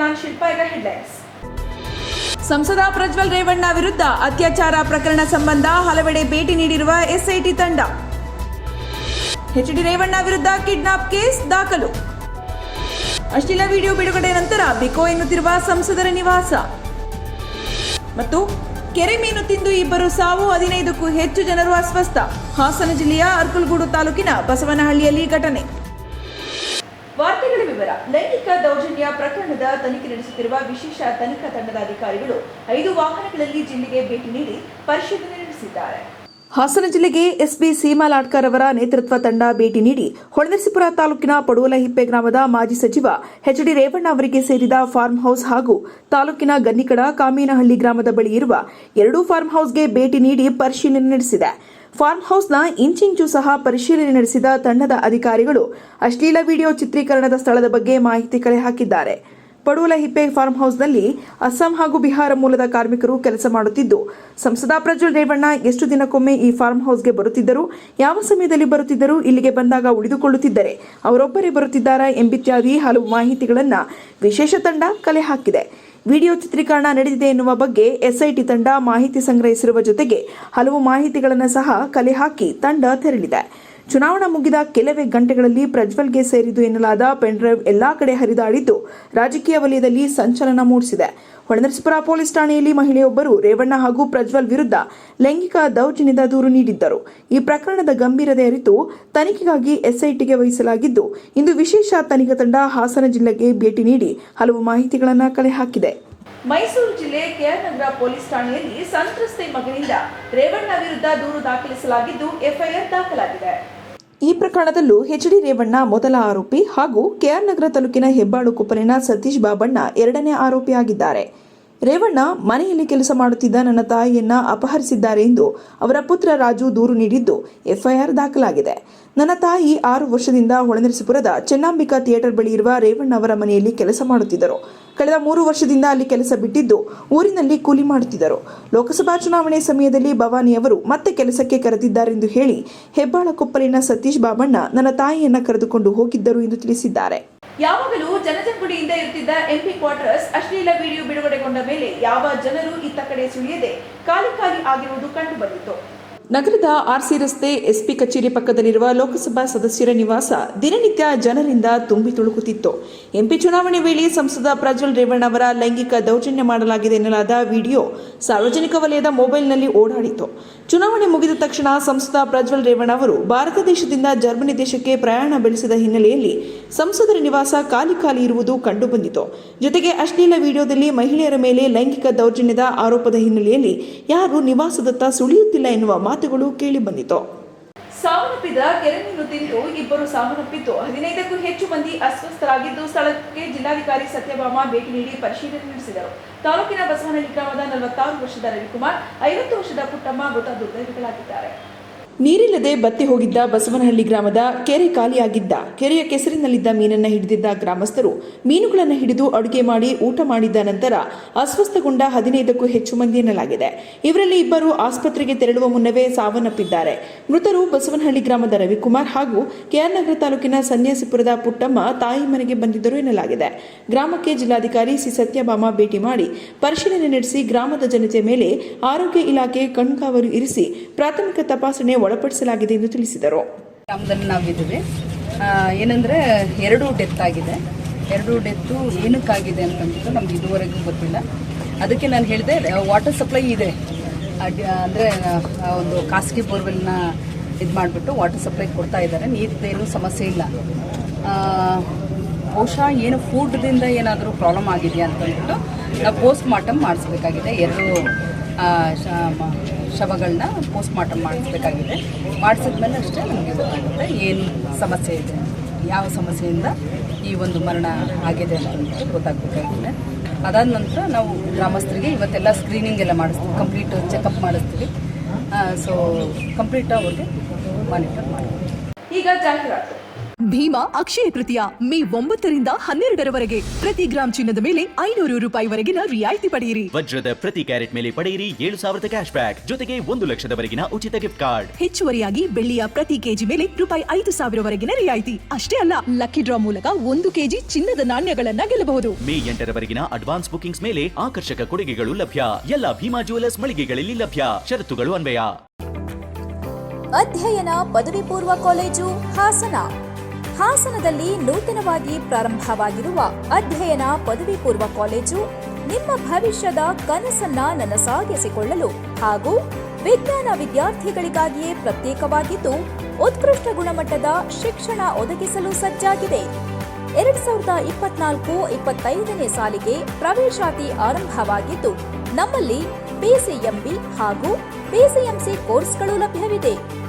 ನಾನು ಶಿಲ್ಪಾ ಈಗ ಹೆಡ್ಲೈನ್ಸ್ ಸಂಸದ ಪ್ರಜ್ವಲ್ ರೇವಣ್ಣ ವಿರುದ್ಧ ಅತ್ಯಾಚಾರ ಪ್ರಕರಣ ಸಂಬಂಧ ಹಲವೆಡೆ ಭೇಟಿ ನೀಡಿರುವ ಎಸ್ಐಟಿ ತಂಡ. ಎಚ್ಡಿ ರೇವಣ್ಣ ವಿರುದ್ಧ ಕಿಡ್ನಾಪ್ ಕೇಸ್ ದಾಖಲು. ಅಶ್ಲೀಲ ವಿಡಿಯೋ ಬಿಡುಗಡೆ ನಂತರ ಬಿಕೋ ಎನ್ನುತ್ತಿರುವ ಸಂಸದರ ನಿವಾಸ. ಮತ್ತು ಕೆರೆ ಮೀನು ತಿಂದು ಇಬ್ಬರು ಸಾವು ಹದಿನೈದಕ್ಕೂ ಹೆಚ್ಚು ಜನರು ಅಸ್ವಸ್ಥ. ಹಾಸನ ಜಿಲ್ಲೆಯ ಅರ್ಕುಲ್ಗೂಡು ತಾಲೂಕಿನ ಬಸವನಹಳ್ಳಿಯಲ್ಲಿ ಘಟನೆ. ವಾರ್ತೆಗಳ ವಿವರ. ಲೈಂಗಿಕ ದೌರ್ಜನ್ಯ ಪ್ರಕರಣದ ತನಿಖೆ ನಡೆಸುತ್ತಿರುವ ವಿಶೇಷ ತನಿಖಾ ತಂಡದ ಅಧಿಕಾರಿಗಳು ಐದು ವಾಹನಗಳಲ್ಲಿ ಜಿಲ್ಲೆಗೆ ಭೇಟಿ ನೀಡಿ ಪರಿಶೀಲನೆ ನಡೆಸಿದ್ದಾರೆ. ಹಾಸನ ಜಿಲ್ಲೆಗೆ ಎಸ್ಪಿ ಸೀಮಾ ಲಾಡ್ಕರ್ ಅವರ ನೇತೃತ್ವ ತಂಡ ಭೇಟಿ ನೀಡಿ ಹೊಳೆನರಸೀಪುರ ತಾಲೂಕಿನ ಪಡುವಲಹಿಪ್ಪೆ ಗ್ರಾಮದ ಮಾಜಿ ಸಚಿವ ಎಚ್ ಡಿ ರೇವಣ್ಣ ಅವರಿಗೆ ಸೇರಿದ ಫಾರ್ಮ್ ಹೌಸ್ ಹಾಗೂ ತಾಲೂಕಿನ ಗನ್ನಿಕಡ ಕಾಮೀನಹಳ್ಳಿ ಗ್ರಾಮದ ಬಳಿ ಇರುವ ಎರಡೂ ಫಾರ್ಮ್ ಹೌಸ್ಗೆ ಭೇಟಿ ನೀಡಿ ಪರಿಶೀಲನೆ ನಡೆಸಿದೆ. ಫಾರ್ಮ್ ಹೌಸ್ನ ಇಂಚಿಂಚು ಸಹ ಪರಿಶೀಲನೆ ನಡೆಸಿದ ತಂಡದ ಅಧಿಕಾರಿಗಳು ಅಶ್ಲೀಲ ವಿಡಿಯೋ ಚಿತ್ರೀಕರಣದ ಸ್ಥಳದ ಬಗ್ಗೆ ಮಾಹಿತಿ ಕಲೆ ಹಾಕಿದ್ದಾರೆ. ಪಡುವಲ ಹಿಪ್ಪೆ ಫಾರ್ಮ್ ಹೌಸ್ನಲ್ಲಿ ಅಸ್ಸಾಂ ಹಾಗೂ ಬಿಹಾರ ಮೂಲದ ಕಾರ್ಮಿಕರು ಕೆಲಸ ಮಾಡುತ್ತಿದ್ದು, ಸಂಸದ ಪ್ರಜ್ವಲ್ ರೇವಣ್ಣ ಎಷ್ಟು ದಿನಕ್ಕೊಮ್ಮೆ ಈ ಫಾರ್ಮ್ ಹೌಸ್ಗೆ ಬರುತ್ತಿದ್ದರು, ಯಾವ ಸಮಯದಲ್ಲಿ ಬರುತ್ತಿದ್ದರು, ಇಲ್ಲಿಗೆ ಬಂದಾಗ ಉಳಿದುಕೊಳ್ಳುತ್ತಿದ್ದರೆ ಅವರೊಬ್ಬರೇ ಬರುತ್ತಿದ್ದಾರಾ ಎಂಬಿತ್ಯಾದಿ ಹಲವು ಮಾಹಿತಿಗಳನ್ನು ವಿಶೇಷ ತಂಡ ಕಲೆ ಹಾಕಿದೆ. ವಿಡಿಯೋ ಚಿತ್ರೀಕರಣ ನಡೆದಿದೆ ಎನ್ನುವ ಬಗ್ಗೆ ಎಸ್ಐಟಿ ತಂಡ ಮಾಹಿತಿ ಸಂಗ್ರಹಿಸಿರುವ ಜೊತೆಗೆ ಹಲವು ಮಾಹಿತಿಗಳನ್ನು ಸಹ ಕಲೆ ಹಾಕಿ ತಂಡ ತೆರಳಿದೆ. ಚುನಾವಣಾ ಮುಗಿದ ಕೆಲವೇ ಗಂಟೆಗಳಲ್ಲಿ ಪ್ರಜ್ವಲ್ಗೆ ಸೇರಿದ್ದು ಎನ್ನಲಾದ ಪೆನ್ಡ್ರೈವ್ ಎಲ್ಲಾ ಕಡೆ ಹರಿದಾಡಿದ್ದು ರಾಜಕೀಯ ವಲಯದಲ್ಲಿ ಸಂಚಲನ ಮೂಡಿಸಿದೆ. ಹೊಳೆನರಸೀಪುರ ಪೊಲೀಸ್ ಠಾಣೆಯಲ್ಲಿ ಮಹಿಳೆಯೊಬ್ಬರು ರೇವಣ್ಣ ಹಾಗೂ ಪ್ರಜ್ವಲ್ ವಿರುದ್ಧ ಲೈಂಗಿಕ ದೌರ್ಜನ್ಯದ ದೂರು ನೀಡಿದ್ದರು. ಈ ಪ್ರಕರಣದ ಗಂಭೀರತೆ ಅರಿತು ತನಿಖೆಗಾಗಿ ಎಸ್ಐಟಿಗೆ ವಹಿಸಲಾಗಿದ್ದು, ಇಂದು ವಿಶೇಷ ತನಿಖಾ ತಂಡ ಹಾಸನ ಜಿಲ್ಲೆಗೆ ಭೇಟಿ ನೀಡಿ ಹಲವು ಮಾಹಿತಿಗಳನ್ನು ಕಲೆ ಹಾಕಿದೆ. ಮೈಸೂರು ಜಿಲ್ಲೆ ಕೆಆರ್ ನಗರ ಪೊಲೀಸ್ ಠಾಣೆಯಲ್ಲಿ ಸಂತ್ರಸ್ತೆ ಮಗನಿಂದ ರೇವಣ್ಣ ವಿರುದ್ಧ ದೂರು ದಾಖಲಿಸಲಾಗಿದ್ದು, ಎಫ್ಐಆರ್ ದಾಖಲಾಗಿದೆ. ಈ ಪ್ರಕರಣದಲ್ಲೂ ಎಚ್ ಡಿ ರೇವಣ್ಣ ಮೊದಲ ಆರೋಪಿ ಹಾಗೂ ಕೆಆರ್ ನಗರ ತಾಲೂಕಿನ ಹೆಬ್ಬಾಳು ಕೊಪ್ಪಲಿನ ಸತೀಶ್ ಬಾಬಣ್ಣ ಎರಡನೇ ಆರೋಪಿಯಾಗಿದ್ದಾರೆ. ರೇವಣ್ಣ ಮನೆಯಲ್ಲಿ ಕೆಲಸ ಮಾಡುತ್ತಿದ್ದ ನನ್ನ ತಾಯಿಯನ್ನ ಅಪಹರಿಸಿದ್ದಾರೆ ಎಂದು ಅವರ ಪುತ್ರ ರಾಜು ದೂರು ನೀಡಿದ್ದು ಎಫ್ಐಆರ್ ದಾಖಲಾಗಿದೆ. ನನ್ನ ತಾಯಿ ಆರು ವರ್ಷದಿಂದ ಹೊಳೆನರಸೀಪುರದ ಚೆನ್ನಾಂಬಿಕಾ ಥಿಯೇಟರ್ ಬಳಿ ಇರುವ ರೇವಣ್ಣ ಅವರ ಮನೆಯಲ್ಲಿ ಕೆಲಸ ಮಾಡುತ್ತಿದ್ದರು. ಕಳೆದ ಮೂರು ವರ್ಷದಿಂದ ಅಲ್ಲಿ ಕೆಲಸ ಬಿಟ್ಟಿದ್ದು ಊರಿನಲ್ಲಿ ಕೂಲಿ ಮಾಡುತ್ತಿದ್ದರು. ಲೋಕಸಭಾ ಚುನಾವಣೆ ಸಮಯದಲ್ಲಿ ಭವಾನಿ ಅವರು ಮತ್ತೆ ಕೆಲಸಕ್ಕೆ ಕರೆದಿದ್ದಾರೆಂದು ಹೇಳಿ ಹೆಬ್ಬಾಳ ಕೊಪ್ಪಲಿನ ಸತೀಶ್ ಬಾಬಣ್ಣ ನನ್ನ ತಾಯಿಯನ್ನ ಕರೆದುಕೊಂಡು ಹೋಗಿದ್ದರು ಎಂದು ತಿಳಿಸಿದ್ದಾರೆ. ಯಾವಾಗಲೂ ಜನಜಂಗುಳಿಯಿಂದ ಇರುತ್ತಿದ್ದ ಎಂಪಿ ಕ್ವಾರ್ಟರ್ಸ್ ಅಶ್ಲೀಲ ವಿಡಿಯೋ ಬಿಡುಗಡೆಗೊಂಡ ಮೇಲೆ ಯಾವ ಜನರು ಇತ್ತ ಕಡೆ ಸುಳಿಯದೆ ಖಾಲಿ ಖಾಲಿ ಆಗಿರುವುದು ಕಂಡುಬಂದಿತು ನಗರದ ಆರ್ಸಿ ರಸ್ತೆ ಎಸ್ಪಿ ಕಚೇರಿ ಪಕ್ಕದಲ್ಲಿರುವ ಲೋಕಸಭಾ ಸದಸ್ಯರ ನಿವಾಸ ದಿನನಿತ್ಯ ಜನರಿಂದ ತುಂಬಿ ತುಳುಕುತ್ತಿತ್ತು. ಎಂಪಿ ಚುನಾವಣೆ ವೇಳೆ ಸಂಸದ ಪ್ರಜ್ವಲ್ ರೇವಣ್ಣ ಅವರ ಲೈಂಗಿಕ ದೌರ್ಜನ್ಯ ಮಾಡಲಾಗಿದೆ ಎನ್ನಲಾದ ವಿಡಿಯೋ ಸಾರ್ವಜನಿಕ ವಲಯದ ಮೊಬೈಲ್ನಲ್ಲಿ ಓಡಾಡಿತು ಚುನಾವಣೆ ಮುಗಿದ ತಕ್ಷಣ ಸಂಸದ ಪ್ರಜ್ವಲ್ ರೇವಣ್ಣ ಅವರು ಭಾರತ ದೇಶದಿಂದ ಜರ್ಮನಿ ದೇಶಕ್ಕೆ ಪ್ರಯಾಣ ಬೆಳೆಸಿದ ಹಿನ್ನೆಲೆಯಲ್ಲಿ ಸಂಸದರ ನಿವಾಸ ಖಾಲಿ ಖಾಲಿ ಇರುವುದು ಕಂಡುಬಂದಿತು. ಜೊತೆಗೆ ಅಶ್ಲೀಲ ವಿಡಿಯೋದಲ್ಲಿ ಮಹಿಳೆಯರ ಮೇಲೆ ಲೈಂಗಿಕ ದೌರ್ಜನ್ಯದ ಆರೋಪದ ಹಿನ್ನೆಲೆಯಲ್ಲಿ ಯಾರು ನಿವಾಸದತ್ತ ಸುಳಿಯುತ್ತಿಲ್ಲ ಎನ್ನುವ ಮಾತುಗಳು ಕೇಳಿಬಂದಿತು ಸಾವನ್ನಪ್ಪಿದ ಕೆರೆಮೀನು ತಿಂದು ಇಬ್ಬರು ಸಾವನ್ನಪ್ಪಿದ್ದು ಹದಿನೈದಕ್ಕೂ ಹೆಚ್ಚು ಮಂದಿ ಅಸ್ವಸ್ಥರಾಗಿದ್ದು ಸ್ಥಳಕ್ಕೆ ಜಿಲ್ಲಾಧಿಕಾರಿ ಸತ್ಯಭಾಮ ಭೇಟಿ ನೀಡಿ ಪರಿಶೀಲನೆ ನಡೆಸಿದರು. ತಾಲೂಕಿನ ಬಸವನಹಳ್ಳಿ ಗ್ರಾಮದ ನಲವತ್ತಾರು ವರ್ಷದ ರವಿಕುಮಾರ್, ಐವತ್ತು ವರ್ಷದ ಪುಟ್ಟಮ್ಮ ಮೃತ ದುರ್ದೈವಿಗಳಾಗಿದ್ದಾರೆ. ನೀರಿಲ್ಲದೆ ಬತ್ತಿ ಹೋಗಿದ್ದ ಬಸವನಹಳ್ಳಿ ಗ್ರಾಮದ ಕೆರೆ ಖಾಲಿಯಾಗಿದ್ದ. ಕೆರೆಯ ಕೆಸರಿನಲ್ಲಿದ್ದ ಮೀನನ್ನ ಹಿಡಿದಿದ್ದ ಗ್ರಾಮಸ್ಥರು ಮೀನುಗಳನ್ನು ಹಿಡಿದು ಅಡುಗೆ ಮಾಡಿ ಊಟ ಮಾಡಿದ ನಂತರ ಅಸ್ವಸ್ಥಗೊಂಡ ಹದಿನೈದಕ್ಕೂ ಹೆಚ್ಚು ಮಂದಿ ಎನ್ನಲಾಗಿದೆ. ಇವರಲ್ಲಿ ಇಬ್ಬರು ಆಸ್ಪತ್ರೆಗೆ ತೆರಳುವ ಮುನ್ನವೇ ಸಾವನ್ನಪ್ಪಿದ್ದಾರೆ. ಮೃತರು ಬಸವನಹಳ್ಳಿ ಗ್ರಾಮದ ರವಿಕುಮಾರ್ ಹಾಗೂ ಕೆಆರ್ ನಗರ ತಾಲೂಕಿನ ಸನ್ಯಾಸಿಪುರದ ಪುಟ್ಟಮ್ಮ ತಾಯಿ ಮನೆಗೆ ಬಂದಿದ್ದರು ಎನ್ನಲಾಗಿದೆ. ಗ್ರಾಮಕ್ಕೆ ಜಿಲ್ಲಾಧಿಕಾರಿ ಸಿ ಸತ್ಯಭಾಮ ಭೇಟಿ ಮಾಡಿ ಪರಿಶೀಲನೆ ನಡೆಸಿ ಗ್ರಾಮದ ಜನತೆ ಮೇಲೆ ಆರೋಗ್ಯ ಇಲಾಖೆ ಕಣ್ಗಾವಲು ಇರಿಸಿ ಪ್ರಾಥಮಿಕ ತಪಾಸಣೆ ಒಳಪಡಿಸಲಾಗಿದೆ ಎಂದು ತಿಳಿಸಿದರು. ಗ್ರಾಮದಲ್ಲಿ ನಾವಿದ್ದೀವಿ. ಏನಂದ್ರೆ ಎರಡು ಡೆತ್ ಆಗಿದೆ. ಎರಡು ಡೆತ್ತು ಏನಕ್ಕಾಗಿದೆ ಅಂತಂದ್ಬಿಟ್ಟು ನಮ್ಗೆ ಇದುವರೆಗೂ ಗೊತ್ತಿಲ್ಲ. ಅದಕ್ಕೆ ನಾನು ಹೇಳಿದೆ ವಾಟರ್ ಸಪ್ಲೈ ಇದೆ. ಅಂದರೆ ಒಂದು ಖಾಸಗಿ ಬೋರ್ವೆಲ್ನ ಇದು ಮಾಡಿಬಿಟ್ಟು ವಾಟರ್ ಸಪ್ಲೈ ಕೊಡ್ತಾ ಇದ್ದಾರೆ. ನೀರಿದ್ದೇನು ಸಮಸ್ಯೆ ಇಲ್ಲ. ಬಹುಶಃ ಏನು ಫುಡ್ದಿಂದ ಏನಾದರೂ ಪ್ರಾಬ್ಲಮ್ ಆಗಿದೆಯಾ ಅಂತಂದ್ಬಿಟ್ಟು ನಾವು ಪೋಸ್ಟ್ ಮಾರ್ಟಮ್ ಮಾಡಿಸ್ಬೇಕಾಗಿದೆ. ಎರಡು ಶವಗಳನ್ನ ಪೋಸ್ಟ್ ಮಾರ್ಟಮ್ ಮಾಡಿಸ್ಬೇಕಾಗಿದೆ. ಮಾಡಿಸಿದ್ಮೇಲೆ ಅಷ್ಟೇ ನಮಗೆ ಗೊತ್ತಾಗುತ್ತೆ ಏನು ಸಮಸ್ಯೆ ಇದೆ, ಯಾವ ಸಮಸ್ಯೆಯಿಂದ ಈ ಒಂದು ಮರಣ ಆಗಿದೆ ಅಂತ ಗೊತ್ತಾಗಬೇಕಾಗಿದೆ ಅದಾದ ನಂತರ ನಾವು ಗ್ರಾಮಸ್ಥರಿಗೆ ಇವತ್ತೆಲ್ಲ ಸ್ಕ್ರೀನಿಂಗ್ ಎಲ್ಲ ಮಾಡಿಸ್ತೀವಿ ಕಂಪ್ಲೀಟ್ ಚೆಕಪ್ ಮಾಡಿಸ್ತೀವಿ. ಸೊ ಕಂಪ್ಲೀಟ್ ಅವ್ರಿಗೆ ಮಾನಿಟರ್ ಮಾಡ್ತೀವಿ. ಈಗ ಜಾಹೀರಾತು ಭೀಮಾ ಅಕ್ಷಯ ತೃತೀಯ ಮೇ ಒಂಬತ್ತರಿಂದ ಹನ್ನೆರಡರವರೆಗೆ. ಪ್ರತಿ ಗ್ರಾಮ್ ಚಿನ್ನದ ಮೇಲೆ ಐನೂರು ರೂಪಾಯಿವರೆಗಿನ ರಿಯಾಯಿತಿ ಪಡೆಯಿರಿ. ವಜ್ರದ ಪ್ರತಿ ಕ್ಯಾರೆಟ್ ಮೇಲೆ ಪಡೆಯಿರಿ ಏಳು ಸಾವಿರದ ಕ್ಯಾಶ್ ಬ್ಯಾಕ್. ಜೊತೆಗೆ ಒಂದು ಲಕ್ಷದವರೆಗಿನ ಉಚಿತ ಗಿಫ್ಟ್ ಕಾರ್ಡ್ ಹೆಚ್ಚುವರಿಯಾಗಿ ಬೆಳ್ಳಿಯ ಪ್ರತಿ ಕೆಜಿ ಮೇಲೆ ರೂಪಾಯಿ ಐದು ಸಾವಿರವರೆಗಿನ ರಿಯಾಯಿತಿ. ಅಷ್ಟೇ ಅಲ್ಲ ಲಕ್ಕಿ ಡ್ರಾ ಮೂಲಕ ಒಂದು ಕೆಜಿ ಚಿನ್ನದ ನಾಣ್ಯಗಳನ್ನ ಗೆಲ್ಲಬಹುದು. ಮೇ ಎಂಟರವರೆಗಿನ ಅಡ್ವಾನ್ಸ್ ಬುಕಿಂಗ್ಸ್ ಮೇಲೆ ಆಕರ್ಷಕ ಕೊಡುಗೆಗಳು ಲಭ್ಯ. ಎಲ್ಲ ಭೀಮಾ ಜುವೆಲರ್ಸ್ ಮಳಿಗೆಗಳಲ್ಲಿ ಲಭ್ಯ. ಷರತ್ತುಗಳು ಅನ್ವಯ. ಅಧ್ಯಯನ ಪದವಿ ಪೂರ್ವ ಕಾಲೇಜು ಹಾಸನ. ಹಾಸನದಲ್ಲಿ ನೂತನವಾಗಿ ಪ್ರಾರಂಭವಾಗಿರುವ ಅಧ್ಯಯನ ಪದವಿ ಪೂರ್ವ ಕಾಲೇಜು ನಿಮ್ಮ ಭವಿಷ್ಯದ ಕನಸನ್ನ ನನಸಾಗಿಸಿಕೊಳ್ಳಲು ಹಾಗೂ ವಿಜ್ಞಾನ ವಿದ್ಯಾರ್ಥಿಗಳಿಗಾಗಿಯೇ ಪ್ರತ್ಯೇಕವಾಗಿದ್ದು ಉತ್ಕೃಷ್ಟ ಗುಣಮಟ್ಟದ ಶಿಕ್ಷಣ ಒದಗಿಸಲು ಸಜ್ಜಾಗಿದೆ. ಎರಡ್ ಸಾವಿರದ ಇಪ್ಪತ್ನಾಲ್ಕು ಇಪ್ಪತ್ತೈದನೇ ಸಾಲಿಗೆ ಪ್ರವೇಶಾತಿ ಆರಂಭವಾಗಿದ್ದು, ನಮ್ಮಲ್ಲಿ ಪಿಸಿಎಂಬಿ ಹಾಗೂ ಪಿಸಿಎಂಸಿ ಕೋರ್ಸ್ಗಳು ಲಭ್ಯವಿದೆ.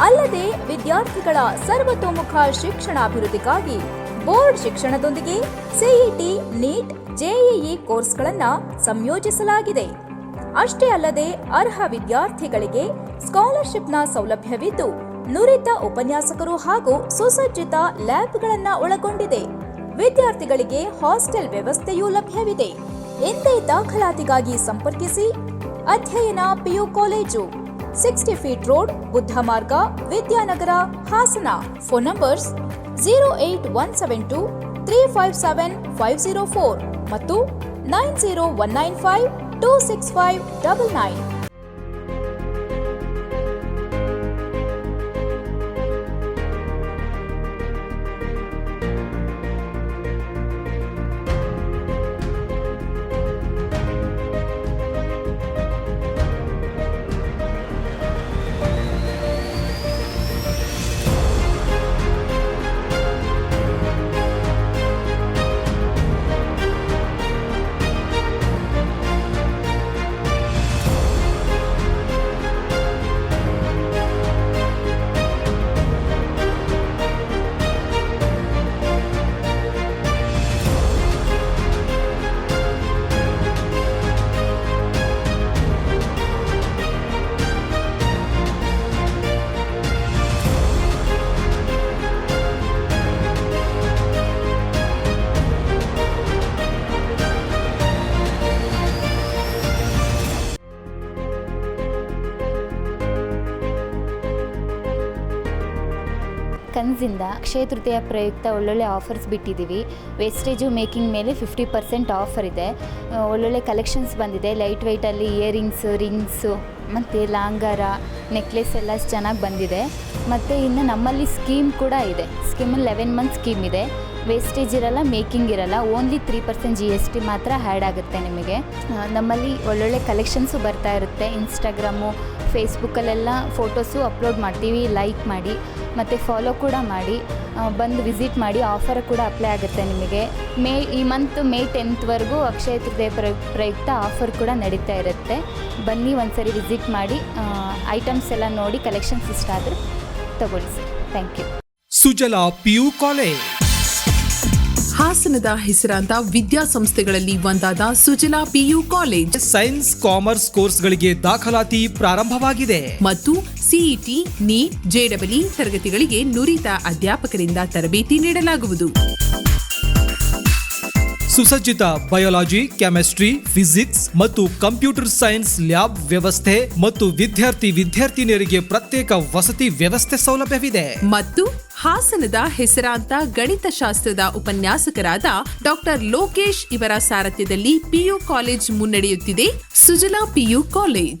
ಅಲ್ಲದೆ ವಿದ್ಯಾರ್ಥಿಗಳ ಸರ್ವತೋಮುಖ ಶಿಕ್ಷಣಾಭಿವೃದ್ಧಿಗಾಗಿ ಬೋರ್ಡ್ ಶಿಕ್ಷಣದೊಂದಿಗೆ ಸಿಇಟಿ ನೀಟ್ ಜೆಇಇ ಕೋರ್ಸ್ಗಳನ್ನು ಸಂಯೋಜಿಸಲಾಗಿದೆ. ಅಷ್ಟೇ ಅಲ್ಲದೆ ಅರ್ಹ ವಿದ್ಯಾರ್ಥಿಗಳಿಗೆ ಸ್ಕಾಲರ್ಶಿಪ್ನ ಸೌಲಭ್ಯವಿದ್ದು ನುರಿತ ಉಪನ್ಯಾಸಕರು ಹಾಗೂ ಸುಸಜ್ಜಿತ ಲ್ಯಾಬ್ಗಳನ್ನು ಒಳಗೊಂಡಿದೆ. ವಿದ್ಯಾರ್ಥಿಗಳಿಗೆ ಹಾಸ್ಟೆಲ್ ವ್ಯವಸ್ಥೆಯೂ ಲಭ್ಯವಿದೆ. ಎಂದೇ ದಾಖಲಾತಿಗಾಗಿ ಸಂಪರ್ಕಿಸಿ ಅಧ್ಯಯನ PU college. Sixty feet road, Buddha Marg, Vidyanagar, Hassan. Phone numbers zero eight one seven two three five seven five zero four ಮತ್ತು nine zero one nine five two six five double nine ಕನ್ಸಿಂದ Akshaya Tritiya ಪ್ರಯುಕ್ತ ಒಳ್ಳೊಳ್ಳೆ offers ಬಿಟ್ಟಿದ್ದೀವಿ. Wastage making ಮೇಲೆ fifty percent offer ಇದೆ. ಒಳ್ಳೊಳ್ಳೆ collections ಬಂದಿದೆ. Light ವೆಯ್ಟಲ್ಲಿ earrings, rings, ಮತ್ತು ಲಾಂಗಾರ, necklace ಎಲ್ಲ ಚೆನ್ನಾಗಿ ಬಂದಿದೆ. ಮತ್ತು ಇನ್ನು ನಮ್ಮಲ್ಲಿ ಸ್ಕೀಮ್ ಕೂಡ ಇದೆ. ಸ್ಕೀಮ್ ಲೆವೆನ್ ಮಂತ್ ಸ್ಕೀಮ್ ಇದೆ. ವೇಸ್ಟೇಜ್ ಇರಲ್ಲ, ಮೇಕಿಂಗ್ ಇರಲ್ಲ, only three percent G S T ಮಾತ್ರ ಹ್ಯಾಡ್ ಆಗುತ್ತೆ ನಿಮಗೆ. ನಮ್ಮಲ್ಲಿ ಒಳ್ಳೊಳ್ಳೆ ಕಲೆಕ್ಷನ್ಸು ಬರ್ತಾ ಇರುತ್ತೆ. ಇನ್ಸ್ಟಾಗ್ರಾಮು, ಫೇಸ್ಬುಕ್ಕಲ್ಲೆಲ್ಲ ಫೋಟೋಸು ಅಪ್ಲೋಡ್ ಮಾಡ್ತೀವಿ. ಲೈಕ್ ಮಾಡಿ. ಮತ್ತು ಫಾಲೋ ಕೂಡ ಮಾಡಿ ಬಂದು ವಿಸಿಟ್ ಮಾಡಿ ಆಫರ್ ಕೂಡ ಅಪ್ಲೈ ಆಗುತ್ತೆ ನಿಮಗೆ. ಮೇ ಈ ಮಂತ್ ಮೇ ಟೆಂತ್ವರೆಗೂ ಅಕ್ಷಯ ತೃತೀಯ ಪ್ರ ಪ್ರಯುಕ್ತ ಆಫರ್ ಕೂಡ ನಡೀತಾ ಇರುತ್ತೆ. ಬನ್ನಿ ಒಂದ್ಸರಿ ವಿಸಿಟ್ ಮಾಡಿ ಐಟಮ್ಸ್ ಎಲ್ಲ ನೋಡಿ ಕಲೆಕ್ಷನ್ಸ್ ಇಷ್ಟ ಆದರೆ ತಗೊಳ್ಳಿ sir. Thank you Sujala PU college. ಹಾಸನದ ಹೆಸರಾಂತ ವಿದ್ಯಾಸಂಸ್ಥೆಗಳಲ್ಲಿ ಒಂದಾದ Sujala PU college. Science commerce ಕೋರ್ಸ್ಗಳಿಗೆ ದಾಖಲಾತಿ ಪ್ರಾರಂಭವಾಗಿದೆ. ಮತ್ತು ಸಿಇಟಿ ನೀಟ್ ಜೆಡಬ್ಲ್ಯೂ ತರಗತಿಗಳಿಗೆ ನುರಿತ ಅಧ್ಯಾಪಕರಿಂದ ತರಬೇತಿ ನೀಡಲಾಗುವುದು. ಸುಸಜ್ಜಿತ ಬಯೋಲಾಜಿ ಕೆಮಿಸ್ಟ್ರಿ ಫಿಸಿಕ್ಸ್ ಮತ್ತು ಕಂಪ್ಯೂಟರ್ ಸೈನ್ಸ್ ಲ್ಯಾಬ್ ವ್ಯವಸ್ಥೆ ಮತ್ತು ವಿದ್ಯಾರ್ಥಿ ವಿದ್ಯಾರ್ಥಿನಿಯರಿಗೆ ಪ್ರತ್ಯೇಕ ವಸತಿ ವ್ಯವಸ್ಥೆ ಸೌಲಭ್ಯವಿದೆ. ಮತ್ತು ಹಾಸನದ ಹೆಸರಾಂತ ಗಣಿತಶಾಸ್ತ್ರದ ಉಪನ್ಯಾಸಕರಾದ ಡಾಕ್ಟರ್ ಲೋಕೇಶ್ ಇವರ ಸಾರಥ್ಯದಲ್ಲಿ ಪಿಯು ಕಾಲೇಜ್ ಮುನ್ನಡೆಯುತ್ತಿದೆ. Sujala PU college.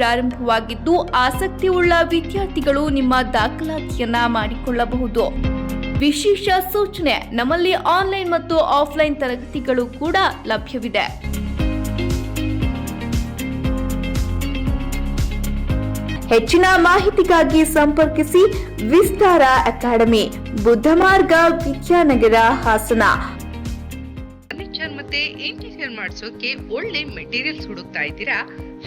ಪ್ರಾರಂಭವಾಗಿದ್ದು ಆಸಕ್ತಿಯುಳ್ಳ ವಿದ್ಯಾರ್ಥಿಗಳು ನಿಮ್ಮ ದಾಖಲಾತಿಯನ್ನ ಮಾಡಿಕೊಳ್ಳಬಹುದು. ವಿಶೇಷ ಸೂಚನೆ ನಮ್ಮಲ್ಲಿ ಆನ್ಲೈನ್ ಮತ್ತು ಆಫ್ಲೈನ್ ತರಗತಿಗಳು ಕೂಡ ಲಭ್ಯವಿದೆ. ಹೆಚ್ಚಿನ ಮಾಹಿತಿಗಾಗಿ ಸಂಪರ್ಕಿಸಿ ವಿಸ್ತಾರ ಅಕಾಡೆಮಿ, ಬುದ್ಧಮಾರ್ಗ ವಿದ್ಯಾನಗರ ಹಾಸನ. ಫರ್ನಿಚರ್ ಮತ್ತೆ ಇಂಟೀರಿಯರ್ ಮಾಡಿಸೋಕೆ ಒಳ್ಳೆ ಮೆಟೀರಿಯಲ್ಸ್ ಹುಡುಕ್ತಾ ಇದ್ದೀರಾ?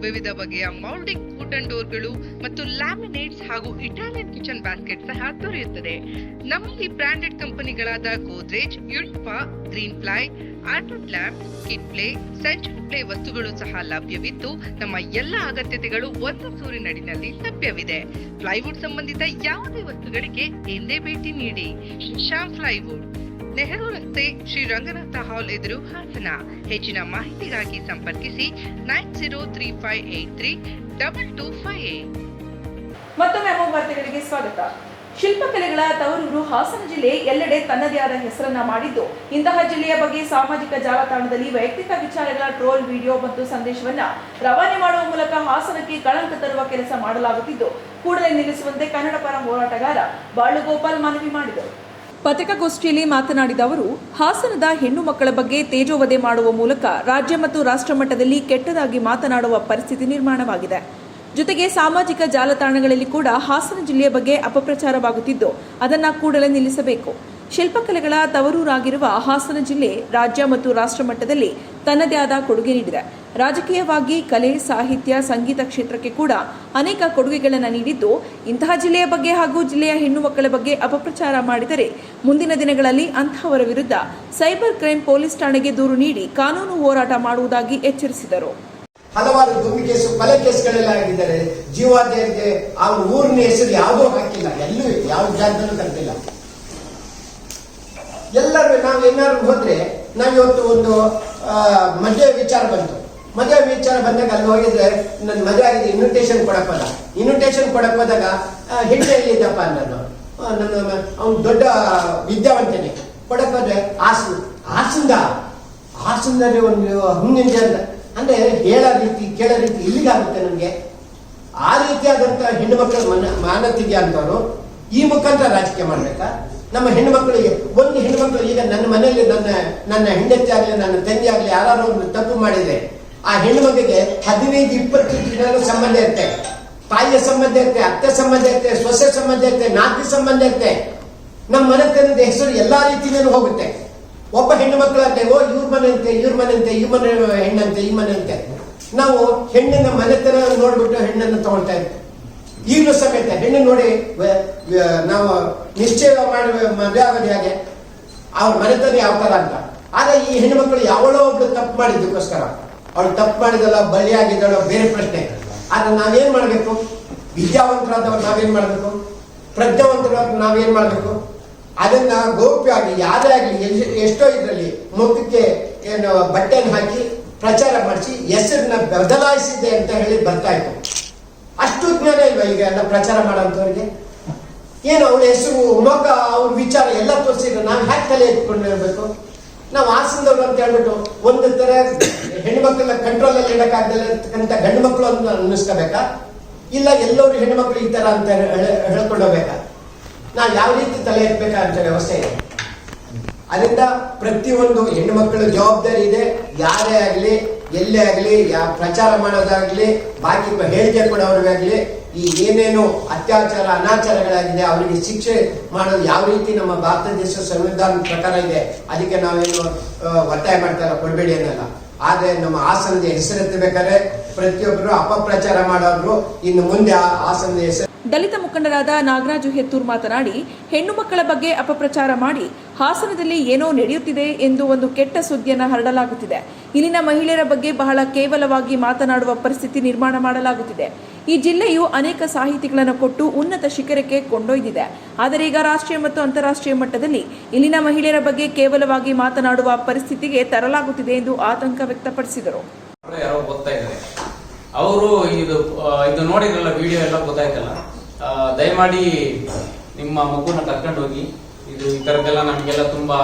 ವಿವಿಧ ಬಗೆಯ ಮೌಲ್ಡಿಂಗ್ ವುಡನ್ ಡೋರ್ಗಳು ಮತ್ತು ಲ್ಯಾಮಿನೇಟ್ಸ್ ಹಾಗೂ ಇಟಾಲಿಯನ್ ಕಿಚನ್ ಬ್ಯಾಸ್ಕೆಟ್ ಸಹ ದೊರೆಯುತ್ತದೆ. ನಮ್ಮಲ್ಲಿ ಬ್ರಾಂಡೆಡ್ ಕಂಪನಿಗಳಾದ ಗೋದ್ರೇಜ್ ಯುಡ್ಪಾ ಗ್ರೀನ್ ಫ್ಲೈ ಆರ್ಟನ್ ಲ್ಯಾಬ್ ಕಿಟ್ ಪ್ಲೇ ಸೆಂಚುರಿ ಪ್ಲೇ ವಸ್ತುಗಳು ಸಹ ಲಭ್ಯವಿದ್ದು ನಮ್ಮ ಎಲ್ಲ ಅಗತ್ಯತೆಗಳು ಒಂದು ಸೂರಿನಡಿನಲ್ಲಿ ಲಭ್ಯವಿದೆ. ಪ್ಲೈವುಡ್ ಸಂಬಂಧಿತ ಯಾವುದೇ ವಸ್ತುಗಳಿಗೆ ಎಂದೇ ಭೇಟಿ ನೀಡಿ. ಶ್ಯಾಮ್ ಪ್ಲೈವುಡ್ ನೆಹರು ರಸ್ತೆ ಶ್ರೀ ರಂಗನಾಥ ಹಾಲ್ ಎದುರು ಹಾಸನ. ಹೆಚ್ಚಿನ ಮಾಹಿತಿಗಾಗಿ ಸಂಪರ್ಕಿಸಿ nine zero three five eight three double two five eight. ಮತ್ತೊಮ್ಮೆ ಸ್ವಾಗತ. ಶಿಲ್ಪಕಲೆಗಳ ತವರೂರು ಹಾಸನ ಜಿಲ್ಲೆ ಎಲ್ಲೆಡೆ ತನ್ನದೇ ಆದ ಹೆಸರನ್ನ ಮಾಡಿದ್ದು. ಇಂತಹ ಜಿಲ್ಲೆಯ ಬಗ್ಗೆ ಸಾಮಾಜಿಕ ಜಾಲತಾಣದಲ್ಲಿ ವೈಯಕ್ತಿಕ ವಿಚಾರಗಳ ಟ್ರೋಲ್ ವಿಡಿಯೋ ಮತ್ತು ಸಂದೇಶವನ್ನ ರವಾನೆ ಮಾಡುವ ಮೂಲಕ ಹಾಸನಕ್ಕೆ ಕಳಂಕ ತರುವ ಕೆಲಸ ಮಾಡಲಾಗುತ್ತಿದ್ದು. ಕೂಡಲೇ ನಿಲ್ಲಿಸುವಂತೆ ಕನ್ನಡ ಪರ ಹೋರಾಟಗಾರ ಬಾಳುಗೋಪಾಲ್ ಮನವಿ ಮಾಡಿದರು. ಪತ್ರಿಕಾಗೋಷ್ಠಿಯಲ್ಲಿ ಮಾತನಾಡಿದ ಅವರು, ಹಾಸನದ ಹೆಣ್ಣು ಮಕ್ಕಳ ಬಗ್ಗೆ ತೇಜೋವಧೆ ಮಾಡುವ ಮೂಲಕ ರಾಜ್ಯ ಮತ್ತು ರಾಷ್ಟ್ರ ಮಟ್ಟದಲ್ಲಿ ಕೆಟ್ಟದಾಗಿ ಮಾತನಾಡುವ ಪರಿಸ್ಥಿತಿ ನಿರ್ಮಾಣವಾಗಿದೆ. ಜೊತೆಗೆ ಸಾಮಾಜಿಕ ಜಾಲತಾಣಗಳಲ್ಲಿ ಕೂಡ ಹಾಸನ ಜಿಲ್ಲೆಯ ಬಗ್ಗೆ ಅಪಪ್ರಚಾರವಾಗುತ್ತಿದ್ದು, ಅದನ್ನ ಕೂಡಲೇ ನಿಲ್ಲಿಸಬೇಕು. ಶಿಲ್ಪಕಲೆಗಳ ತವರೂರಾಗಿರುವ ಹಾಸನ ಜಿಲ್ಲೆ ರಾಜ್ಯ ಮತ್ತು ರಾಷ್ಟ್ರ ಮಟ್ಟದಲ್ಲಿ ತನ್ನದೇ ಆದ ಕೊಡುಗೆ ನೀಡಿದೆ. ರಾಜಕೀಯವಾಗಿ ಕಲೆ, ಸಾಹಿತ್ಯ, ಸಂಗೀತ ಕ್ಷೇತ್ರಕ್ಕೆ ಕೂಡ ಅನೇಕ ಕೊಡುಗೆಗಳನ್ನು ನೀಡಿದ್ದು, ಇಂತಹ ಜಿಲ್ಲೆಯ ಬಗ್ಗೆ ಹಾಗೂ ಜಿಲ್ಲೆಯ ಹೆಣ್ಣು ಮಕ್ಕಳ ಬಗ್ಗೆ ಅಪಪ್ರಚಾರ ಮಾಡಿದರೆ ಮುಂದಿನ ದಿನಗಳಲ್ಲಿ ಅಂತಹವರ ವಿರುದ್ಧ ಸೈಬರ್ ಕ್ರೈಮ್ ಪೊಲೀಸ್ ಠಾಣೆಗೆ ದೂರು ನೀಡಿ ಕಾನೂನು ಹೋರಾಟ ಮಾಡುವುದಾಗಿ ಎಚ್ಚರಿಸಿದರು. ಹಲವಾರು ದುಮ್ಮಿ ಕೇಸು, ಕೊಲೆ ಕೇಸ್ಗಳೆಲ್ಲ ಆಗಿದ್ದಾರೆ ಜೀವಾದ್ಯಂತೆ ಅವ್ರ ಊರಿನ ಹೆಸರು ಯಾವುದೂ ಹಾಕಿಲ್ಲ. ಎಲ್ಲೂ ಯಾವ ಜಾಗದಲ್ಲೂ ಕರೆದಿಲ್ಲ ಎಲ್ಲರೂ, ನಾವು ಏನಾದ್ರು ಹೋದ್ರೆ ನಾವಿವತ್ತು ಒಂದು ಮದ್ಯ ವಿಚಾರ ಬಂತು. ಮದುವೆ ವಿಚಾರ ಬಂದಾಗ ಅಲ್ಲಿ ಹೋಗಿದ್ರೆ ನನ್ನ ಮದುವೆ ಆಗಿದೆ ಇನ್ವಿಟೇಷನ್ ಹೋದ ಇನ್ವಿಟೇಷನ್ ಕೊಡಕ್ ಹೋದಾಗ ಹೆಣ್ಣು ಎಲ್ಲಿದ್ದಪ್ಪ ಅನ್ನೋದು ನನ್ನ ಅವ್ನು ದೊಡ್ಡ ವಿದ್ಯಾವಂತನೇ. ಕೊಡಕ್ ಹೋದ್ರೆ ಹಾಸನ ಹಾಸನದ ಹಾಸನದಲ್ಲಿ ಒಂದು ಹಂಗಿಂಜ ಅಂದ್ರೆ ಹೇಳೋ ರೀತಿ, ಕೇಳೋ ರೀತಿ ಇಲ್ಲಿಗಾಗುತ್ತೆ ನಮ್ಗೆ? ಆ ರೀತಿಯಾದಂತ ಹೆಣ್ಣು ಮಕ್ಕಳ ಮನ ಮಾನತಿಗೆ ಅಂತವರು ಈ ಮುಖಾಂತರ ರಾಜಕೀಯ ಮಾಡ್ಬೇಕಾ? ನಮ್ಮ ಹೆಣ್ಣು ಮಕ್ಕಳಿಗೆ, ಒಂದು ಹೆಣ್ಣು ಮಕ್ಕಳು ಈಗ ನನ್ನ ಮನೆಯಲ್ಲಿ ನನ್ನ ನನ್ನ ಹೆಂಡತಿ ಆಗಲಿ, ನನ್ನ ತಂದೆ ಆಗಲಿ ಯಾರು ಒಂದು ತಪ್ಪು ಮಾಡಿದ್ರೆ ಆ ಹೆಣ್ಣು ಮಗುಗೆ ಹದಿನೈದು, ಇಪ್ಪತ್ತು ದಿನ ಸಂಬಂಧ ಇರುತ್ತೆ. ತಾಯಿಯ ಸಂಬಂಧ ಇರುತ್ತೆ ಅತ್ತೆ ಸಂಬಂಧ ಇರುತ್ತೆ, ಸೊಸೆ ಸಂಬಂಧ ಇರುತ್ತೆ, ನಾತಿ ಸಂಬಂಧ ಇರುತ್ತೆ. ನಮ್ಮ ಮನೆತನದ ಹೆಸರು ಎಲ್ಲಾ ರೀತಿಯಲ್ಲೂ ಹೋಗುತ್ತೆ. ಒಬ್ಬ ಹೆಣ್ಣು ಮಕ್ಕಳಂತೆ ಓ, ಇವ್ರ ಮನೆ ಅಂತೆ, ಇವ್ರ ಮನೆ ಅಂತೆ, ಈ ಮನೆ ಹೆಣ್ಣಂತೆ, ಈ ಮನೆ ಅಂತೆ. ನಾವು ಹೆಣ್ಣಿನ ಮನೆತನ ನೋಡ್ಬಿಟ್ಟು ಹೆಣ್ಣನ್ನು ತಗೊಳ್ತಾ ಇದ್ವಿ. ಈಗಲೂ ಸಮೇತ ಹೆಣ್ಣು ನೋಡಿ ನಾವು ನಿಶ್ಚಯ ಮಾಡಿ, ಮದುವೆ ಆಗೋದು ಹೇಗೆ. ಅವ್ರ ಮನೆತನ ಯಾವ ತರ ಅಂತ. ಆದ್ರೆ ಈ ಹೆಣ್ಣು ಮಕ್ಕಳು ಯಾವಳೋ ಒಬ್ಳು ತಪ್ಪು ಮಾಡಿದ್ದಕ್ಕೋಸ್ಕರ. ಅವಳು ತಪ್ಪು ಮಾಡಿದಲ್ಲ ಬಲಿಯಾಗಿದ್ದಾಳೋ ಬೇರೆ ಪ್ರಶ್ನೆ. ಆದ್ರೆ ನಾವೇನ್ ಮಾಡ್ಬೇಕು? ವಿದ್ಯಾವಂತರಾದವ್ರು ನಾವೇನ್ ಮಾಡ್ಬೇಕು? ಪ್ರಜ್ಞಾವಂತರಾದ ನಾವೇನ್ ಮಾಡ್ಬೇಕು? ಅದನ್ನ ಗೌಪ್ಯವಾಗಿ, ಯಾರೇ ಆಗಲಿ ಎಷ್ಟೋ ಇದರಲ್ಲಿ ಮುಖಕ್ಕೆ ಏನು ಬಟ್ಟೆಯನ್ನು ಹಾಕಿ ಪ್ರಚಾರ ಮಾಡಿಸಿ, ಹೆಸರನ್ನ ಬದಲಾಯಿಸಿದೆ ಅಂತ ಹೇಳಿ ಬರ್ತಾ ಇತ್ತು ಅಷ್ಟು ಜ್ಞಾನ ಇಲ್ವಾ ಈಗ ಎಲ್ಲ ಪ್ರಚಾರ ಮಾಡೋಂಥವ್ರಿಗೆ ಏನು ಅವಳ ಹೆಸರು, ಮುಖ, ಅವ್ರ ವಿಚಾರ ಎಲ್ಲ ತೋರಿಸಿದ್ರು ನಾನು ಹ್ಯಾಕ್ ತಲೆ ಎತ್ಕೊಂಡಿರ್ಬೇಕು? ನಾವು ಹಾಸನದವ್ರು ಅಂತ ಹೇಳ್ಬಿಟ್ಟು ಒಂದು ತರ ಹೆಣ್ಮಕ್ಳನ್ನ ಕಂಟ್ರೋಲ್ ಅಲ್ಲಿ ಇಡಕ್ಕಾಗ್ದಲ್ಲ ಗಂಡು ಮಕ್ಕಳು ಅಂತ ಅನ್ನಿಸ್ಕೋಬೇಕಾ? ಇಲ್ಲ ಎಲ್ಲರೂ ಹೆಣ್ಮಕ್ಳು ಈ ತರ ಅಂತ ಹೇಳ್ಕೊಳ್ಳೋಬೇಕಾ ನಾವು ಯಾವ ರೀತಿ ತಲೆ ಇರ್ಬೇಕಾ ಅಂತ ವ್ಯವಸ್ಥೆ ಇದೆ. ಅದರಿಂದ ಪ್ರತಿಯೊಂದು ಹೆಣ್ಣು ಮಕ್ಕಳ ಜವಾಬ್ದಾರಿ ಇದೆ. ಯಾರೇ ಆಗಲಿ, ಎಲ್ಲೇ ಆಗಲಿ, ಯಾ, ಪ್ರಚಾರ ಮಾಡೋದಾಗ್ಲಿ, ಬಾಕಿ ಹೇಳಿಕೆ ಕೊಡೋರಾಗ್ಲಿ ಈ ಏನೇನು ಅತ್ಯಾಚಾರ, ಅನಾಚಾರಗಳಾಗಿದೆ, ಅವರಿಗೆ ಶಿಕ್ಷೆ ಮಾಡೋದು ಯಾವ ರೀತಿ ನಮ್ಮ ಭಾರತ ದೇಶ ಸಂವಿಧಾನ ಪ್ರಕಾರ ಇದೆ, ಅದಕ್ಕೆ ನಾವೇನು ಒತ್ತಾಯ ಮಾಡ್ತಾರ ಕೊಡಬೇಡಿ ಅನ್ನಲ್ಲ. ಆದ್ರೆ ನಮ್ಮ ಹಾಸನದ ಹೆಸರೆತ್ತಬೇಕಾದ್ರೆ ಪ್ರತಿಯೊಬ್ಬರು ಅಪಪ್ರಚಾರ ಮಾಡೋರು ಇನ್ನು ಮುಂದೆ ಹಾಸನದ ಹೆಸರು ದಲಿತ ಮುಖಂಡರಾದ ನಾಗರಾಜು ಹೆತ್ತೂರ್ ಮಾತನಾಡಿ, ಹೆಣ್ಣು ಮಕ್ಕಳ ಬಗ್ಗೆ ಅಪಪ್ರಚಾರ ಮಾಡಿ ಹಾಸನದಲ್ಲಿ ಏನೋ ನಡೆಯುತ್ತಿದೆ ಎಂದು ಒಂದು ಕೆಟ್ಟ ಸುದ್ದಿಯನ್ನು ಹರಡಲಾಗುತ್ತಿದೆ. ಇಲ್ಲಿನ ಮಹಿಳೆಯರ ಬಗ್ಗೆ ಬಹಳ ಕೇವಲವಾಗಿ ಮಾತನಾಡುವ ಪರಿಸ್ಥಿತಿ ನಿರ್ಮಾಣ ಮಾಡಲಾಗುತ್ತಿದೆ. ಈ ಜಿಲ್ಲೆಯು ಅನೇಕ ಸಾಹಿತಿಗಳನ್ನು ಕೊಟ್ಟು ಉನ್ನತ ಶಿಖರಕ್ಕೆ ಕೊಂಡೊಯ್ದಿದೆ. ಆದರೆ ಈಗ ರಾಷ್ಟ್ರೀಯ ಮತ್ತು ಅಂತಾರಾಷ್ಟ್ರೀಯ ಮಟ್ಟದಲ್ಲಿ ಇಲ್ಲಿನ ಮಹಿಳೆಯರ ಬಗ್ಗೆ ಕೇವಲವಾಗಿ ಮಾತನಾಡುವ ಪರಿಸ್ಥಿತಿಗೆ ತರಲಾಗುತ್ತಿದೆ ಎಂದು ಆತಂಕ ವ್ಯಕ್ತಪಡಿಸಿದರು. ಅವರು ಇದು. ಇದು ನೋಡಿದ್ರಲ್ಲ, ವಿಡಿಯೋ ಎಲ್ಲ ಗೊತ್ತಾಯ್ತಲ್ಲ. ದಯಮಾಡಿ ನಿಮ್ಮ ಮಗುನ ಕರ್ಕೊಂಡು ಹೋಗಿ. ಇದು ಈ ತರದ್ದೆಲ್ಲ ನಮಗೆಲ್ಲ ತುಂಬಾ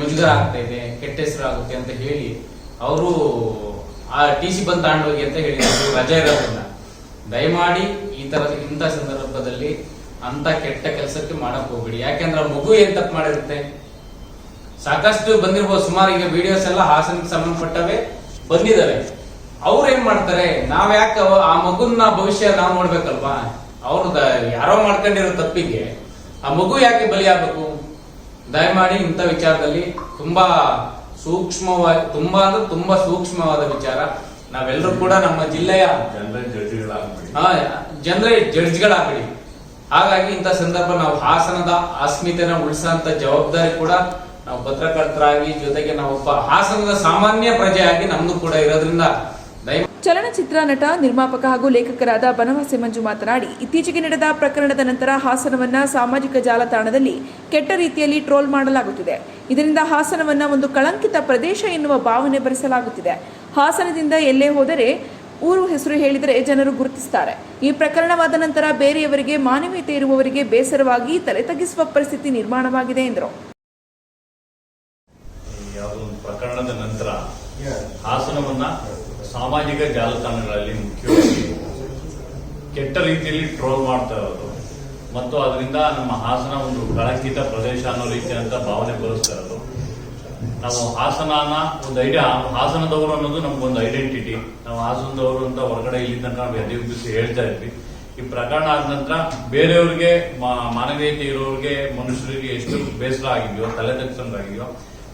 ಮುಜುಗರ ಆಗ್ತಾ ಇದೆ, ಕೆಟ್ಟ ಹೆಸರು ಆಗುತ್ತೆ ಅಂತ ಹೇಳಿ. ಅವರು ಆ ಟಿ ಸಿ ಬಂದು ತಗೊಂಡೋಗಿ ಅಂತ ಹೇಳಿದ್ರು, ರಜೆ ಇರೋದ್ರಿಂದ. ದಯಮಾಡಿ ಈ ತರದ ಇಂಥ ಸಂದರ್ಭದಲ್ಲಿ ಅಂತ ಕೆಟ್ಟ ಕೆಲಸಕ್ಕೆ ಮಾಡಕ್ ಹೋಗ್ಬೇಡಿ. ಯಾಕೆಂದ್ರೆ ಮಗು ಏನ್ ತಪ್ಪು ಮಾಡಿರುತ್ತೆ? ಸಾಕಷ್ಟು ಬಂದಿರ್ಬೋದು, ಸುಮಾರು ಈಗ ವಿಡಿಯೋಸ್ ಎಲ್ಲ ಹಾಸನಕ್ಕೆ ಸಂಬಂಧಪಟ್ಟವೆ ಬಂದಿದ್ದಾವೆ ಅವ್ರು ಏನ್ ಮಾಡ್ತಾರೆ? ನಾವ್ ಯಾಕೆ ಆ ಮಗುನ ಭವಿಷ್ಯ ನಾವು ನೋಡ್ಬೇಕಲ್ವಾ? ಅವ್ರದ ಯಾರೋ ಮಾಡ್ಕೊಂಡಿರೋ ತಪ್ಪಿಗೆ ಆ ಮಗು ಯಾಕೆ ಬಲಿಯಾಗಬೇಕು? ದಯಮಾಡಿ ಇಂಥ ವಿಚಾರದಲ್ಲಿ ತುಂಬಾ ಸೂಕ್ಷ್ಮವಾಗಿ ತುಂಬಾ ಅಂದ್ರೆ ತುಂಬಾ ಸೂಕ್ಷ್ಮವಾದ ವಿಚಾರ. ನಾವೆಲ್ಲರೂ ಕೂಡ ನಮ್ಮ ಜಿಲ್ಲೆಯ ಜನರೇ ಜಡ್ಜ್ಗಳಾಗಲಿ ಹಾಗಾಗಿ ಇಂಥ ಸಂದರ್ಭ ನಾವು ಹಾಸನದ ಅಸ್ಮಿತೆನ ಉಳಿಸಂತ ಜವಾಬ್ದಾರಿ ಕೂಡ ನಾವು ಪತ್ರಕರ್ತರಾಗಿ ಜೊತೆಗೆ ನಾವೊಬ್ಬ ಹಾಸನದ ಸಾಮಾನ್ಯ ಪ್ರಜೆಯಾಗಿ ನಮ್ದು ಕೂಡ ಇರೋದ್ರಿಂದ ಚಲನಚಿತ್ರ ನಟ, ನಿರ್ಮಾಪಕ ಹಾಗೂ ಲೇಖಕರಾದ ಬನವಾಸಿ ಮಂಜು ಮಾತನಾಡಿ, ಇತ್ತೀಚೆಗೆ ನಡೆದ ಪ್ರಕರಣದ ನಂತರ ಹಾಸನವನ್ನ ಸಾಮಾಜಿಕ ಜಾಲತಾಣದಲ್ಲಿ ಕೆಟ್ಟ ರೀತಿಯಲ್ಲಿ ಟ್ರೋಲ್ ಮಾಡಲಾಗುತ್ತಿದೆ. ಇದರಿಂದ ಹಾಸನವನ್ನ ಒಂದು ಕಳಂಕಿತ ಪ್ರದೇಶ ಎನ್ನುವ ಭಾವನೆ ಬರೆಸಲಾಗುತ್ತಿದೆ. ಹಾಸನದಿಂದ ಎಲ್ಲೇ ಹೋದರೆ ಊರು ಹೆಸರು ಹೇಳಿದರೆ ಜನರು ಗುರುತಿಸುತ್ತಾರೆ ಈ ಪ್ರಕರಣವಾದ ನಂತರ ಬೇರೆಯವರಿಗೆ ಮಾನವೀಯತೆ ಇರುವವರಿಗೆ ಬೇಸರವಾಗಿ ತಲೆ ತಗ್ಗಿಸುವ ಪರಿಸ್ಥಿತಿ ನಿರ್ಮಾಣವಾಗಿದೆ ಎಂದರು. ಪ್ರಕರಣದ ನಂತರ ಹಾಸನವನ್ನ ಸಾಮಾಜಿಕ ಜಾಲತಾಣಗಳಲ್ಲಿ ಮುಖ್ಯವಾಗಿ ಕೆಟ್ಟ ರೀತಿಯಲ್ಲಿ ಟ್ರೋಲ್ ಮಾಡ್ತಾ ಇರೋದು. ಮತ್ತು ಅದರಿಂದ ನಮ್ಮ ಹಾಸನ ಒಂದು ಕಳಂಕಿತ ಪ್ರದೇಶ ಅನ್ನೋ ರೀತಿಯಂತ ಭಾವನೆ ಬರುತ್ತಾ ಇರೋದು. ನಾವು ಹಾಸನನ ಒಂದು ಐಡಿಯಾ ಹಾಸನದವರು ಅನ್ನೋದು ನಮ್ಗೊಂದು ಐಡೆಂಟಿಟಿ ನಾವು ಹಾಸನದವರು ಅಂತ ಹೊರಗಡೆ ಇಲ್ಲಿ ತನಕ ನಾವು ಎದೆ ಹೇಳ್ತಾ ಇದ್ವಿ. ಈ ಪ್ರಕರಣ ಆದ ನಂತರ ಬೇರೆಯವ್ರಿಗೆ ಮಾನವೀಯತೆ ಇರೋರಿಗೆ, ಮನುಷ್ಯರಿಗೆ ಎಷ್ಟು ಬೇಸರ ಆಗಿದೆಯೋ, ತಲೆ ತಗ್ಸಂಗಾಗಿದೆಯೋ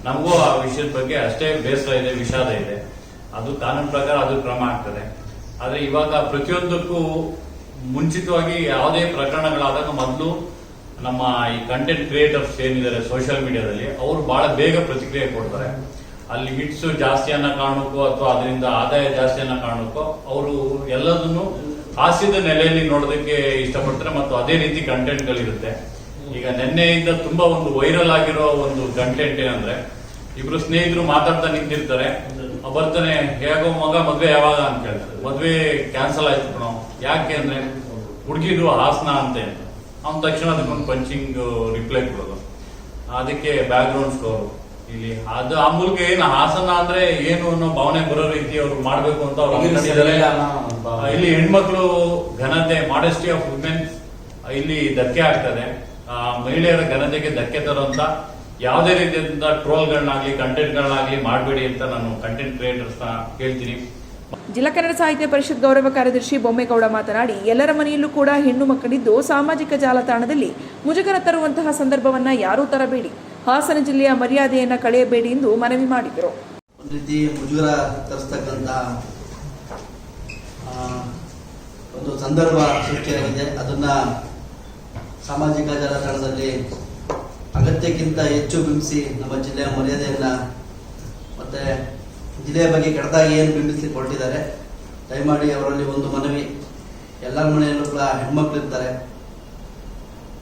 ನಮಗೂ ಆ ವಿಷಯದ ಬಗ್ಗೆ ಅಷ್ಟೇ ಬೇಸರ ಇದೆ, ವಿಷಾದ ಇದೆ. ಅದು ಕಾನೂನು ಪ್ರಕಾರ ಅದು ಕ್ರಮ ಆಗ್ತದೆ. ಆದರೆ ಇವಾಗ ಪ್ರತಿಯೊಂದಕ್ಕೂ ಮುಂಚಿತವಾಗಿ ಯಾವುದೇ ಪ್ರಕರಣಗಳಾದಾಗ ಮೊದಲು ನಮ್ಮ ಈ ಕಂಟೆಂಟ್ ಕ್ರಿಯೇಟರ್ಸ್ ಏನಿದ್ದಾರೆ ಸೋಷಿಯಲ್ ಮೀಡಿಯಾದಲ್ಲಿ ಅವರು ಬಹಳ ಬೇಗ ಪ್ರತಿಕ್ರಿಯೆ ಕೊಡ್ತಾರೆ. ಅಲ್ಲಿ ಹಿಟ್ಸ್ ಜಾಸ್ತಿ ಅನ್ನೋ ಅಥವಾ ಅದರಿಂದ ಆದಾಯ ಜಾಸ್ತಿ ಅನ್ನೋ ಅವರು ಎಲ್ಲದನ್ನು ಹಾಸ್ಯದ ನೆಲೆಯಲ್ಲಿ ನೋಡೋದಕ್ಕೆ ಇಷ್ಟಪಡ್ತಾರೆ ಮತ್ತು ಅದೇ ರೀತಿ ಕಂಟೆಂಟ್ಗಳಿರುತ್ತೆ ಈಗ ನಿನ್ನೆಯಿಂದ ತುಂಬಾ ಒಂದು ವೈರಲ್ ಆಗಿರೋ ಒಂದು ಕಂಟೆಂಟ್ ಏನಂದ್ರೆ, ಇಬ್ರು ಸ್ನೇಹಿತರು ಮಾತಾಡ್ತಾ ನಿಂತಿರ್ತಾರೆ. ಬರ್ತಾನೆ ಹೇಗೋ ಮಗ ಮದ್ವೆ ಯಾವಾಗ ಅಂತ ಕೇಳ್ತಾರೆ. ಮದ್ವೆ ಕ್ಯಾನ್ಸಲ್ ಆಯ್ತು ಕಣೋ ಯಾಕೆ ಅಂದ್ರೆ ಹುಡುಗಿದು ಹಾಸನ ಅಂತ. ಅವ್ನ ತಕ್ಷಣ ಅದಕ್ಕೊಂದು ಪಂಚಿಂಗ್ ರಿಪ್ಲೈ ಕೊಡೋದು. ಅದಕ್ಕೆ ಬ್ಯಾಕ್ ಗ್ರೌಂಡ್ ಸ್ಕೋರ್ ಇಲ್ಲಿ ಅದು ಆ ಮೂಲಕ ಏನು ಹಾಸನ ಅಂದ್ರೆ ಏನು ಅನ್ನೋ ಭಾವನೆ ಬರೋ ರೀತಿ ಅವ್ರು ಮಾಡ್ಬೇಕು ಅಂತ ಅವ್ರು ಇಲ್ಲಿ ಹೆಣ್ಮಕ್ಳು ಘನತೆ ಮಾಡೆಸ್ಟಿ ಆಫ್ ವುಮೆನ್ ಇಲ್ಲಿ ಧಕ್ಕೆ ಆಗ್ತದೆ. ಆ, ಮಹಿಳೆಯರ ಘನತೆಗೆ ಧಕ್ಕೆ ತರುವಂತ ಯಾವುದೇ ರೀತಿಯಾದಂತ ಟ್ರೋಲ್ಗಳನ್ನಾಗಲಿ ಕಂಟೆಂಟ್ಗಳನ್ನಾಗಲಿ ಮಾಡಬೇಡಿ ಅಂತ ನಾನು ಕಂಟೆಂಟ್ ಕ್ರಿಯೇಟರ್ಸ್ ಹೇಳ್ತೀನಿ ಜಿಲ್ಲಾ ಕನ್ನಡ ಸಾಹಿತ್ಯ ಪರಿಷತ್ ಗೌರವ ಕಾರ್ಯದರ್ಶಿ ಬೊಮ್ಮೇಗೌಡ ಮಾತನಾಡಿ ಎಲ್ಲರ ಮನೆಯಲ್ಲೂ ಕೂಡ ಹೆಣ್ಣು ಮಕ್ಕಳಿದ್ದು ಸಾಮಾಜಿಕ ಜಾಲತಾಣದಲ್ಲಿ ಮುಜುಗರ ತರುವಂತಹ ಸಂದರ್ಭವನ್ನ ಯಾರೂ ತರಬೇಡಿ. ಹಾಸನ ಜಿಲ್ಲೆಯ ಮರ್ಯಾದೆಯನ್ನ ಕಳೆಯಬೇಡಿ ಎಂದು ಮನವಿ ಮಾಡಿದರು. ಒಂದು ರೀತಿ ಮುಜುಗರ ತರಿಸ್ತಕ್ಕಂಥ ಒಂದು ಸಂದರ್ಭ ಸೃಷ್ಟಿಯಾಗಿದೆ. ಅದನ್ನ ಸಾಮಾಜಿಕ ಜಾಲತಾಣದಲ್ಲಿ ಅಗತ್ಯಕ್ಕಿಂತ ಹೆಚ್ಚು ಬಿಂಬಿಸಿ ನಮ್ಮ ಜಿಲ್ಲೆಯ ಮರ್ಯಾದೆಯನ್ನ ಮತ್ತೆ ಜಿಲ್ಲೆಯ ಬಗ್ಗೆ ಕೆಟ್ಟದಾಗಿ ಏನು ಬಿಂಬಿಸಿ ಕೊಟ್ಟಿದ್ದಾರೆ ದಯಮಾಡಿ ಅವರಲ್ಲಿ ಒಂದು ಮನವಿ. ಎಲ್ಲರ ಮನೆಯಲ್ಲೂ ಕೂಡ ಹೆಣ್ಮಕ್ಳು ಇರ್ತಾರೆ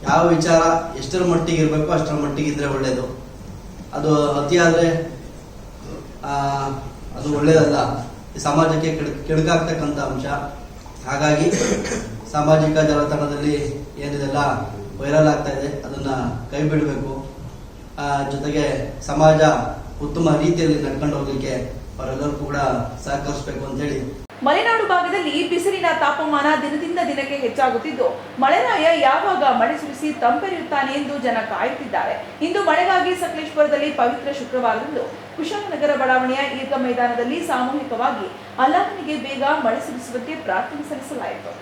ಯಾವ ವಿಚಾರ ಎಷ್ಟರ ಮಟ್ಟಿಗೆ ಇರಬೇಕು ಅಷ್ಟರ ಮಟ್ಟಿಗೆ ಇದ್ರೆ ಒಳ್ಳೆಯದು ಅದು ಅತಿಯಾದ್ರೆ ಅದು ಒಳ್ಳೆಯದಲ್ಲ ಈ ಸಮಾಜಕ್ಕೆ ಕೆಡ್- ಕೆಡುಕಾಗ್ತಕ್ಕಂಥ ಅಂಶ. ಹಾಗಾಗಿ ಸಾಮಾಜಿಕ ಜಾಲತಾಣದಲ್ಲಿ ಏನಿದೆಲ್ಲ ವೈರಲ್ ಆಗ್ತಾ ಇದೆ, ಅದನ್ನ ಕೈ ಬಿಡಬೇಕು. ಜೊತೆಗೆ ಸಮಾಜ ಉತ್ತಮ ರೀತಿಯಲ್ಲಿ ನಡ್ಕೊಂಡು ಹೋಗ್ಲಿಕ್ಕೆ ಅವರೆಲ್ಲರೂ ಕೂಡ ಸಹಕರಿಸಬೇಕು ಅಂತ ಹೇಳಿ. ಮಲೆನಾಡು ಭಾಗದಲ್ಲಿ ಬಿಸಿಲಿನ ತಾಪಮಾನ ದಿನದಿಂದ ದಿನಕ್ಕೆ ಹೆಚ್ಚಾಗುತ್ತಿದ್ದು, ಮಳೆರಾಯ ಯಾವಾಗ ಮಳೆ ಸುರಿಸಿ ತಂಪೆರೆಯುತ್ತಾನೆ ಎಂದು ಜನ ಕಾಯುತ್ತಿದ್ದಾರೆ. ಇಂದು ಮಳೆಗಾಗಿ ಸಕಲೇಶ್ವರದಲ್ಲಿ ಪವಿತ್ರ ಶುಕ್ರವಾರದಂದು ಕುಶಾಲನಗರ ಬಡಾವಣೆಯ ಈರ್ಗ ಮೈದಾನದಲ್ಲಿ ಸಾಮೂಹಿಕವಾಗಿ ಅಲ್ಲಾಹನಿಗೆ ಬೇಗ ಮಳೆ ಸುರಿಸುವಂತೆ ಪ್ರಾರ್ಥನೆ ಸಲ್ಲಿಸಲಾಯಿತು.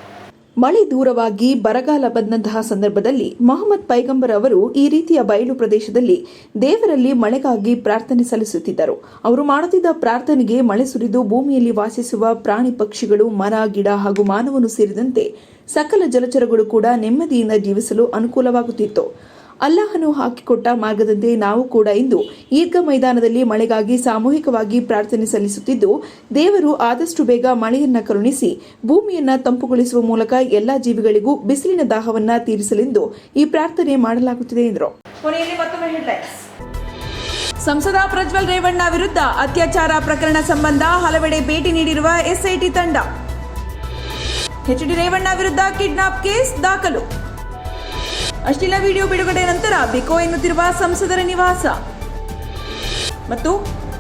ಮಳೆ ದೂರವಾಗಿ ಬರಗಾಲ ಬಂದಂತಹ ಸಂದರ್ಭದಲ್ಲಿ ಮೊಹಮ್ಮದ್ ಪೈಗಂಬರ್ ಅವರು ಈ ರೀತಿಯ ಬಯಲು ಪ್ರದೇಶದಲ್ಲಿ ದೇವರಲ್ಲಿ ಮಳೆಗಾಗಿ ಪ್ರಾರ್ಥನೆ ಸಲ್ಲಿಸುತ್ತಿದ್ದರು. ಅವರು ಮಾಡುತ್ತಿದ್ದ ಪ್ರಾರ್ಥನೆಗೆ ಮಳೆ ಸುರಿದು ಭೂಮಿಯಲ್ಲಿ ವಾಸಿಸುವ ಪ್ರಾಣಿ ಪಕ್ಷಿಗಳು, ಮರ, ಗಿಡ ಹಾಗೂ ಮಾನವನು ಸೇರಿದಂತೆ ಸಕಲ ಜಲಚರಗಳು ಕೂಡ ನೆಮ್ಮದಿಯಿಂದ ಜೀವಿಸಲು ಅನುಕೂಲವಾಗುತ್ತಿತ್ತು. ಅಲ್ಲಾಹನು ಹಾಕಿಕೊಟ್ಟ ಮಾರ್ಗದಂತೆ ನಾವು ಕೂಡ ಇಂದು ಈದ್ಗಾ ಮೈದಾನದಲ್ಲಿ ಮಳೆಗಾಗಿ ಸಾಮೂಹಿಕವಾಗಿ ಪ್ರಾರ್ಥನೆ ಸಲ್ಲಿಸುತ್ತಿದ್ದು, ದೇವರು ಆದಷ್ಟು ಬೇಗ ಮಳೆಯನ್ನ ಕರುಣಿಸಿ, ಭೂಮಿಯನ್ನ ತಂಪುಗೊಳಿಸುವ ಮೂಲಕ ಎಲ್ಲಾ ಜೀವಿಗಳಿಗೂ ಬಿಸಿಲಿನ ದಾಹವನ್ನ ತೀರಿಸಲೆಂದು ಈ ಪ್ರಾರ್ಥನೆ ಮಾಡಲಾಗುತ್ತಿದೆ ಎಂದರು. ಸಂಸದ ಪ್ರಜ್ವಲ್ ರೇವಣ್ಣ ವಿರುದ್ಧ ಅತ್ಯಾಚಾರ ಪ್ರಕರಣ ಸಂಬಂಧ ಹಲವೆಡೆ ಭೇಟಿ ನೀಡಿರುವ ಎಸ್ಐಟಿ ತಂಡ. ಎಚ್ಡಿ ರೇವಣ್ಣ ವಿರುದ್ಧ ಕಿಡ್ನಾಪ್ ಕೇಸ್ ದಾಖಲು. ಅಶ್ಲೀಲ ವಿಡಿಯೋ ಬಿಡುಗಡೆ ನಂತರ ಬಿಕೋ ಎನ್ನುತ್ತಿರುವ ಸಂಸದರ ನಿವಾಸ. ಮತ್ತು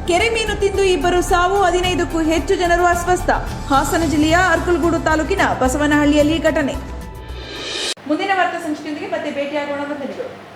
ಕೆರೆ ಮೀನು ತಿಂದು ಇಬ್ಬರು ಸಾವು ಹದಿನೈದಕ್ಕೂ ಹೆಚ್ಚು ಜನರು ಅಸ್ವಸ್ಥ. ಹಾಸನ ಜಿಲ್ಲೆಯ ಅರ್ಕಲ್ಗೂಡು ತಾಲೂಕಿನ ಬಸವನಹಳ್ಳಿಯಲ್ಲಿ ಘಟನೆ. ಮುಂದಿನ ವಾರ್ತಾ ಸಂಚಿಕೆಯೊಂದಿಗೆ ಮತ್ತೆ ಭೇಟಿಯಾಗೋಣ. ವಂದನೆಗಳು